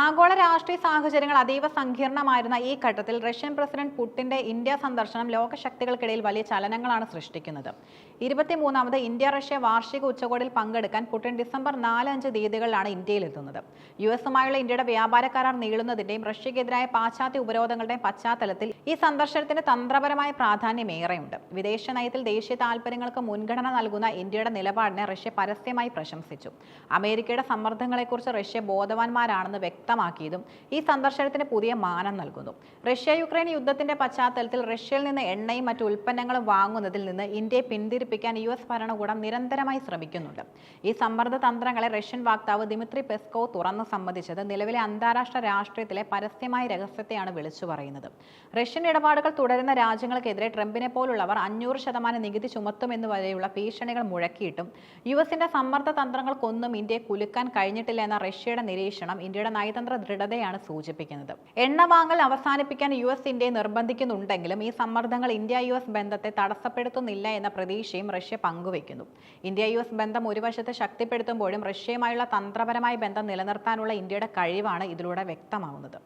ആഗോള രാഷ്ട്രീയ സാഹചര്യങ്ങൾ അതീവ സങ്കീർണമായിരുന്ന ഈ ഘട്ടത്തിൽ റഷ്യൻ പ്രസിഡന്റ് പുടിന്റെ ഇന്ത്യ സന്ദർശനം ലോകശക്തികൾക്കിടയിൽ വലിയ ചലനങ്ങളാണ് സൃഷ്ടിക്കുന്നത്. ഇരുപത്തിമൂന്നാമത് ഇന്ത്യ റഷ്യ വാർഷിക ഉച്ചകോടിയിൽ പങ്കെടുക്കാൻ പുടിൻ ഡിസംബർ നാല് അഞ്ച് തീയതികളിലാണ് ഇന്ത്യയിൽ എത്തുന്നത് യു എസുമായുള്ള ഇന്ത്യയുടെ വ്യാപാര കരാർ നീളുന്നതിന്റെയും റഷ്യക്കെതിരായ പാശ്ചാത്യ ഉപരോധങ്ങളുടെയും പശ്ചാത്തലത്തിൽ ഈ സന്ദർശനത്തിന് തന്ത്രപരമായ പ്രാധാന്യം ഏറെയുണ്ട്. വിദേശ നയത്തിൽ ദേശീയ താൽപര്യങ്ങൾക്ക് മുൻഗണന നൽകുന്ന ഇന്ത്യയുടെ നിലപാടിനെ റഷ്യ പരസ്യമായി പ്രശംസിച്ചു. അമേരിക്കയുടെ സമ്മർദ്ദങ്ങളെക്കുറിച്ച് റഷ്യ ബോധവാന്മാരാണെന്ന് വ്യക്തമാക്കിയതും ഈ സന്ദർശനത്തിന് പുതിയ മാനം നൽകുന്നു റഷ്യ യുക്രൈൻ യുദ്ധത്തിന്റെ പശ്ചാത്തലത്തിൽ റഷ്യയിൽ നിന്ന് എണ്ണയും മറ്റു ഉൽപ്പന്നങ്ങളും വാങ്ങുന്നതിൽ നിന്ന് ഇന്ത്യയെ പിന്തിരിപ്പിക്കാൻ യു എസ് ഭരണകൂടം നിരന്തരമായി ശ്രമിക്കുന്നുണ്ട്. ഈ സമ്മർദ്ദ തന്ത്രങ്ങളെ റഷ്യൻ വാക്താവ് ദിമിത്രി പെസ്കോ തുറന്നു സമ്മതിച്ചത് നിലവിലെ അന്താരാഷ്ട്ര രാഷ്ട്രീയത്തിലെ പരസ്യമായ രഹസ്യത്തെയാണ് വിളിച്ചു പറയുന്നത്. റഷ്യൻ ഇടപാടുകൾ തുടരുന്ന രാജ്യങ്ങൾക്കെതിരെ ട്രംപിനെ പോലുള്ളവർ അഞ്ഞൂറ് ശതമാനം നികുതി ചുമത്തുമെന്ന് വരെയുള്ള ഭീഷണികൾ മുഴക്കിയിട്ടും യു എസിന്റെ സമ്മർദ്ദ തന്ത്രങ്ങൾക്കൊന്നും ഇന്ത്യയെ കുലുക്കാൻ കഴിഞ്ഞിട്ടില്ല എന്ന റഷ്യയുടെ നിരീക്ഷണം ഇന്ത്യയുടെ നയതന്ത്ര ദൃഢതയാണ് സൂചിപ്പിക്കുന്നത്. എണ്ണ വാങ്ങൽ അവസാനിപ്പിക്കാൻ യു എസ് ഇന്ത്യയെ നിർബന്ധിക്കുന്നുണ്ടെങ്കിലും ഈ സമ്മർദ്ദങ്ങൾ ഇന്ത്യ യു എസ് ബന്ധത്തെ തടസ്സപ്പെടുത്തുന്നില്ല എന്ന പ്രതീക്ഷയും റഷ്യ പങ്കുവയ്ക്കുന്നു. ഇന്ത്യ യു എസ് ബന്ധം ഒരു വശത്ത് ശക്തിപ്പെടുത്തുമ്പോഴും റഷ്യയുമായുള്ള തന്ത്രപരമായ ബന്ധം നിലനിർത്താനുള്ള ഇന്ത്യയുടെ കഴിവാണ് ഇതിലൂടെ വ്യക്തമാവുന്നത്.